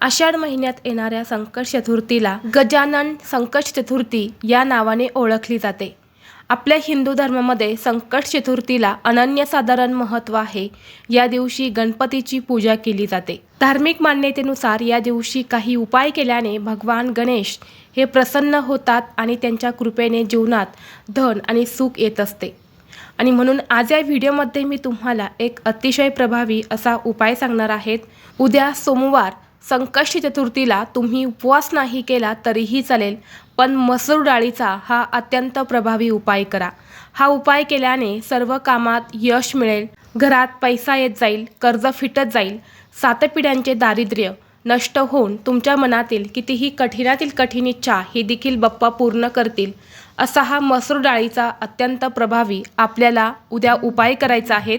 आषाढ महिन्यात येणाऱ्या संकट चतुर्थीला गजानन संकट चतुर्थी या नावाने ओळखली जाते. आपल्या हिंदू धर्मामध्ये संकट चतुर्थीला अनन्यसाधारण महत्त्व आहे. या दिवशी गणपतीची पूजा केली जाते. धार्मिक मान्यतेनुसार या दिवशी काही उपाय केल्याने भगवान गणेश हे प्रसन्न होतात आणि त्यांच्या कृपेने जीवनात धन आणि सुख येत असते. आणि म्हणून आज या व्हिडिओमध्ये मी तुम्हाला एक अतिशय प्रभावी असा उपाय सांगणार आहेत. उद्या सोमवार संकष्टी चतुर्थीला तुम्ही उपवास नाही केला तरीही चालेल पण मसूर डाळीचा हा अत्यंत प्रभावी उपाय करा. हा उपाय केल्याने सर्व कामात यश मिळेल घरात पैसा येत जाईल कर्ज फिटत जाईल सातपिढ्यांचे दारिद्र्य नष्ट होऊन तुमच्या मनातील कितीही कठीणातील कठीण इच्छा ही देखील बप्पा पूर्ण करतील. असा हा मसूर डाळीचा अत्यंत प्रभावी आपल्याला उद्या उपाय करायचा आहेत.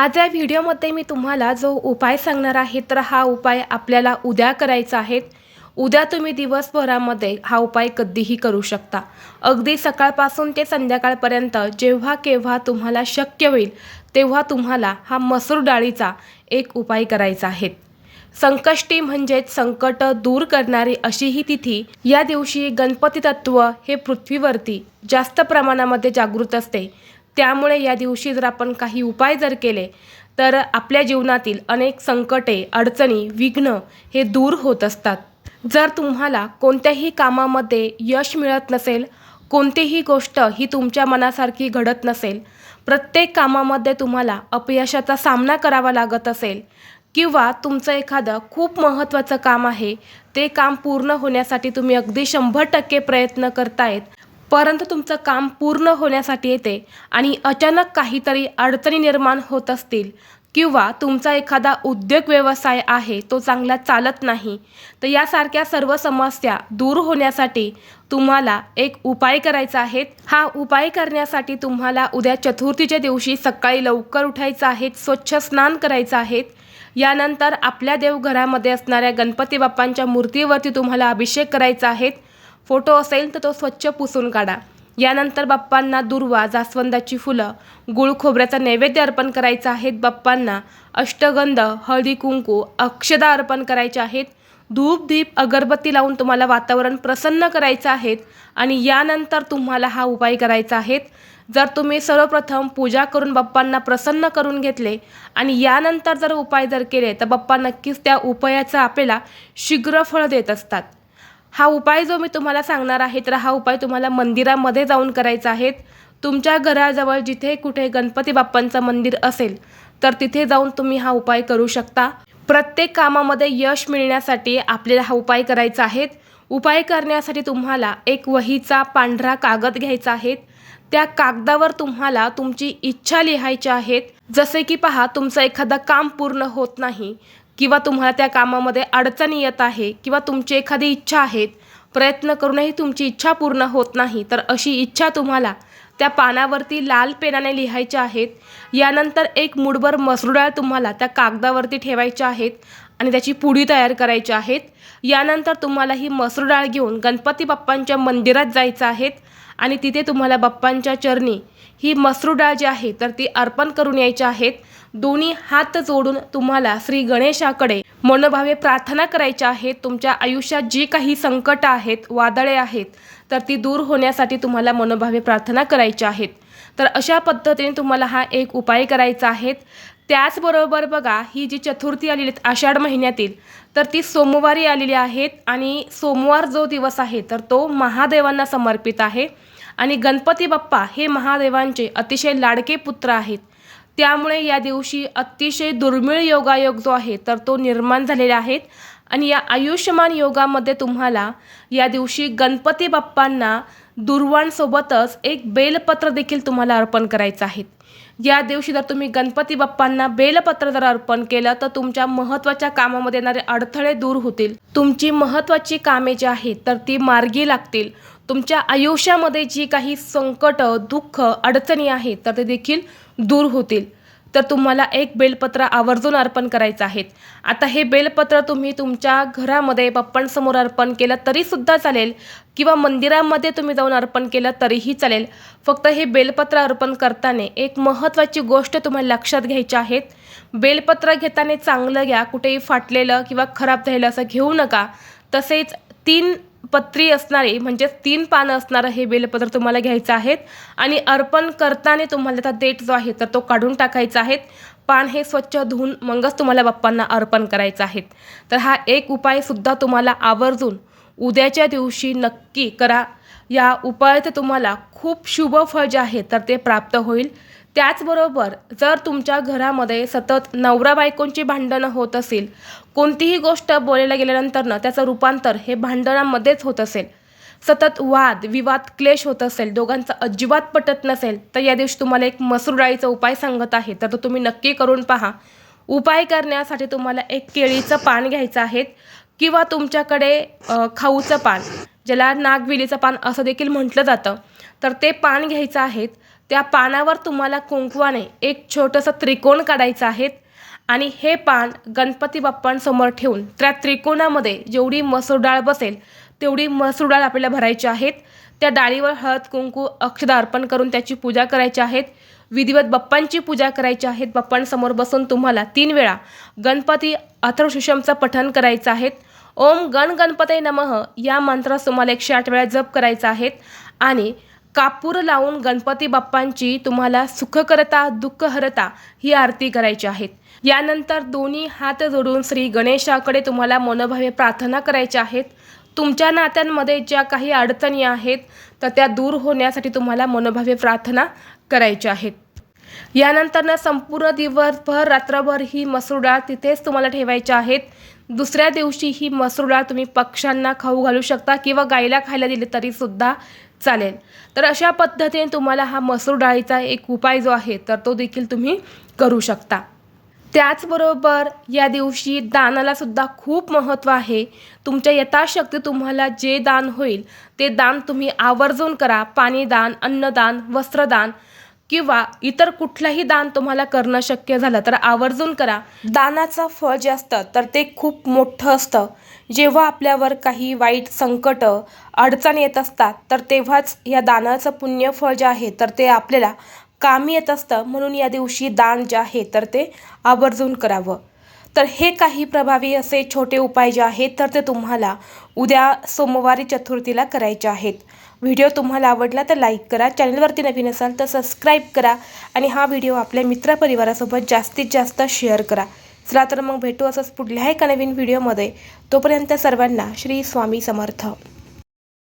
आज या व्हिडिओमध्ये मी तुम्हाला जो उपाय सांगणार आहे तर हा उपाय आपल्याला उद्या करायचा आहे. उद्या तुम्ही दिवसभरामध्ये हा उपाय कधीही करू शकता. अगदी सकाळपासून ते संध्याकाळपर्यंत जेव्हा केव्हा तुम्हाला शक्य होईल तेव्हा तुम्हाला हा मसूर डाळीचा एक उपाय करायचा आहे. संकष्टी म्हणजेच संकट दूर करणारी अशी ही तिथी या दिवशी गणपती तत्व हे पृथ्वीवरती जास्त प्रमाणामध्ये जागृत असते. त्यामुळे या दिवशी जर आपण काही उपाय जर केले तर आपल्या जीवनातील अनेक संकटे अडचणी विघ्न हे दूर होत असतात. जर तुम्हाला कोणत्याही कामामध्ये यश मिळत नसेल कोणतीही गोष्ट ही तुमच्या मनासारखी घडत नसेल प्रत्येक कामामध्ये तुम्हाला अपयशाचा सामना करावा लागत असेल किंवा तुमचं एखादं खूप महत्त्वाचं काम आहे ते काम पूर्ण होण्यासाठी तुम्ही अगदी शंभर टक्के प्रयत्न करतायत परंतु तुमचं काम पूर्ण होण्यासाठी येते आणि अचानक काहीतरी अडचणी निर्माण होत असतील किंवा तुमचा एखादा उद्योग व्यवसाय आहे तो चांगला चालत नाही तर यासारख्या सर्व समस्या दूर होण्यासाठी तुम्हाला एक उपाय करायचा आहे. हा उपाय करण्यासाठी तुम्हाला उद्या चतुर्थीच्या दिवशी सकाळी लवकर उठायचं आहे स्वच्छ स्नान करायचं आहे. यानंतर आपल्या देवघरामध्ये असणाऱ्या गणपती बाप्पांच्या मूर्तीवरती तुम्हाला अभिषेक करायचा आहे. फोटो असेल तर तो स्वच्छ पुसून काढा. यानंतर बाप्पांना दुर्वा जास्वंदाची फुलं गुळ खोबऱ्याचा नैवेद्य अर्पण करायचा आहेत बाप्पांना. अष्टगंध हळदी कुंकू अक्षदा अर्पण करायचे आहेत. धूप दीप अगरबत्ती लावून तुम्हाला वातावरण प्रसन्न करायचं आहेत आणि यानंतर तुम्हाला हा उपाय करायचा आहेत. जर तुम्ही सर्वप्रथम पूजा करून बाप्पांना प्रसन्न करून घेतले आणि यानंतर जर उपाय जर केले तर बाप्पा नक्कीच त्या उपायाचं आपल्याला शीघ्र फळ देत असतात. हा उपाय जो मी तुम्हाला सांगणार आहे तर हा उपाय तुम्हाला मंदिरामध्ये जाऊन करायचा आहे. तुमच्या घराजवळ जिथे कुठे गणपती बाप्पांचं मंदिर असेल तर तिथे जाऊन तुम्ही हा उपाय करू शकता. प्रत्येक कामामध्ये यश मिळण्यासाठी आपल्याला हा उपाय करायचा आहे. उपाय करण्यासाठी तुम्हाला एक वहीचा पांढरा कागद घ्यायचा आहे. त्या कागदावर तुम्हाला तुमची इच्छा लिहायची आहेत जसे की पहा तुमचं एखादं काम पूर्ण होत नाही. किंवा तुम्हाला त्या कामामध्ये अडचणी येत आहे किंवा तुमची एखादी इच्छा आहेत प्रयत्न करूनही तुमची इच्छा पूर्ण होत नाही तर अशी इच्छा तुम्हाला त्या पानावरती लाल पेनाने लिहायच्या आहेत. यानंतर एक मुठभर मसूर डाळ तुम्हाला त्या कागदावरती ठेवायच्या आहेत आणि त्याची पुडी तयार करायची आहेत. यानंतर तुम्हाला ही मसूर डाळ घेऊन गणपती बाप्पांच्या मंदिरात जायचं आहेत आणि तिथे तुम्हाला बाप्पांच्या चरणी ही मसूर डाळ जी आहे तर ती अर्पण करून यायची आहेत. दोन्ही हात जोडून तुम्हाला श्री गणेशाकडे मनोभावे प्रार्थना करायच्या आहेत तुमच्या आयुष्यात जी काही संकट आहेत वादळे आहेत तर ती दूर होण्यासाठी तुम्हाला मनोभावे प्रार्थना करायच्या आहेत. तर अशा पद्धतीने तुम्हाला हा एक उपाय करायचा आहे. त्याचबरोबर बघा ही जी चतुर्थी आलेली आषाढ महिन्यातील तर ती सोमवारी आलेली आहेत आणि सोमवार जो दिवस आहे तर तो महादेवांना समर्पित आहे. आणि गणपती बाप्पा हे महादेवांचे अतिशय लाडके पुत्र आहेत. त्यामुळे या दिवशी अतिशय दुर्मिळ योगायोग जो आहे तर तो निर्माण झालेला आहे आणि या आयुष्यमान योगामध्ये तुम्हाला या दिवशी गणपती बाप्पांना दुर्वांसोबतच एक बेलपत्र देखील तुम्हाला अर्पण करायचं आहे. या दिवशी जर तुम्ही गणपती बाप्पांना बेलपत्र जर अर्पण केलं तर तुमच्या महत्त्वाच्या कामामध्ये येणारे अडथळे दूर होतील. तुमची महत्त्वाची कामे जी आहेत तर ती मार्गी लागतील. तुमच्या आयुष्यामध्ये जी काही संकट दुःख अडचणी आहेत तर ते देखील दूर होतील. तर तुम्हाला एक बेलपत्र आवर्जून अर्पण करायचं आहे. आता हे बेलपत्र तुम्ही तुमच्या घरामध्ये बाप्पांसमोर अर्पण केलं तरीसुद्धा चालेल किंवा मंदिरामध्ये तुम्ही जाऊन अर्पण केलं तरीही चालेल. फक्त हे बेलपत्र अर्पण करताना एक महत्त्वाची गोष्ट तुम्हाला लक्षात घ्यायची आहेत बेलपत्र घेताना चांगलं घ्या कुठेही फाटलेलं किंवा खराब झालेलं असं घेऊ नका. तसेच तीन पत्री असणारे म्हणजेच तीन पानं असणारं हे बेलपत्र तुम्हाला घ्यायचं आहेत. आणि अर्पण करताना तुम्हाला त्याचा देठ जो आहे तर तो काढून टाकायचा आहे. पान हे स्वच्छ धुवून मगच तुम्हाला बाप्पांना अर्पण करायचं आहे. तर हा एक उपायसुद्धा तुम्हाला आवर्जून उद्याच्या दिवशी नक्की करा. या उपायाचं तुम्हाला खूप शुभ फळ जे आहे तर ते प्राप्त होईल. त्याचबरोबर जर तुमच्या घरामध्ये सतत नवरा बायकोंची भांडणं होत असेल कोणतीही गोष्ट बोलायला गेल्यानंतरनं त्याचं रूपांतर हे भांडणामध्येच होत असेल. सतत वाद विवाद क्लेश होत असेल दोघांचं अजिबात पटत नसेल तर या दिवशी तुम्हाला एक मसूर डाळीचा उपाय सांगत आहे. तर तो तुम्ही नक्की करून पहा. उपाय करण्यासाठी तुम्हाला एक केळीचं पान घ्यायचं आहे किंवा तुमच्याकडे खाऊचं पान ज्याला नागविलीचं पान असं देखील म्हटलं जातं. तर ते पान घ्यायचं आहे. त्या पानावर तुम्हाला कुंकवाने एक छोटंसं त्रिकोण काढायचं आहे आणि हे पान गणपती बाप्पांसमोर ठेवून त्या त्रिकोणामध्ये जेवढी मसूर डाळ बसेल तेवढी मसूर डाळ आपल्याला भरायची आहेत. त्या डाळीवर हळद कुंकू अक्षदा अर्पण करून त्याची पूजा करायची आहेत. विधिवत बाप्पांची पूजा करायची आहेत. बाप्पांसमोर बसून तुम्हाला तीन वेळा गणपती अथर्वशीषमचं पठण करायचं आहेत. ओम गण गणपते नमः या मंत्रास तुम्हाला एकशे आठ वेळा जप करायचा आहेत. आणि कापूर लावून गणपती बाप्पांची तुम्हाला सुखकरता दुःखहरता ही आरती करायची आहेत. यानंतर दोन्ही हात जोडून श्री गणेशाकडे तुम्हाला मनोभावे प्रार्थना करायच्या आहेत. तुमच्या नात्यांमध्ये ज्या काही अडचणी आहेत तर त्या दूर होण्यासाठी तुम्हाला मनोभावे प्रार्थना करायच्या आहेत. यानंतरनं संपूर्ण दिवसभर रात्रभर ही मसूर डाळ तिथेच तुम्हाला ठेवायच्या आहेत. दुसऱ्या दिवशी ही मसूर डाळ तुम्ही पक्ष्यांना खाऊ घालू शकता किंवा गाईला खायला दिली तरीसुद्धा चालेल. तर अशा पद्धतीने तुम्हाला हा मसूर डाळीचा एक उपाय जो आहे तर तो देखील तुम्ही करू शकता. त्याचबरोबर या दिवशी दानालासुद्धा खूप महत्त्व आहे. तुमच्या यथाशक्ती तुम्हाला जे दान होईल ते दान तुम्ही आवर्जून करा. पाणीदान अन्नदान वस्त्रदान किंवा इतर कुठलाही दान तुम्हाला करणं शक्य झालं तर आवर्जून करा. दानाचं फळ जे असतं तर ते खूप मोठं असतं. जेव्हा आपल्यावर काही वाईट संकट अडचण येत असतात तर तेव्हाच या दानाचं पुण्यफळ जे आहे तर ते आपल्याला कामी येत असतं. म्हणून या दिवशी दान जे आहे तर ते आवर्जून करावं. तर हे काही प्रभावी असे छोटे उपाय जे आहेत तर ते तुम्हाला उद्या सोमवारी चतुर्थीला करायचे आहेत. व्हिडिओ तुम्हाला आवडला तर लाईक करा चॅनलवरती नवीन असाल तर सबस्क्राईब करा आणि हा व्हिडिओ आपल्या मित्रपरिवारासोबत जास्तीत जास्त शेअर करा. चला तर मग भेटू असंच पुढल्या एका नवीन व्हिडिओमध्ये. तोपर्यंत सर्वांना श्री स्वामी समर्थ.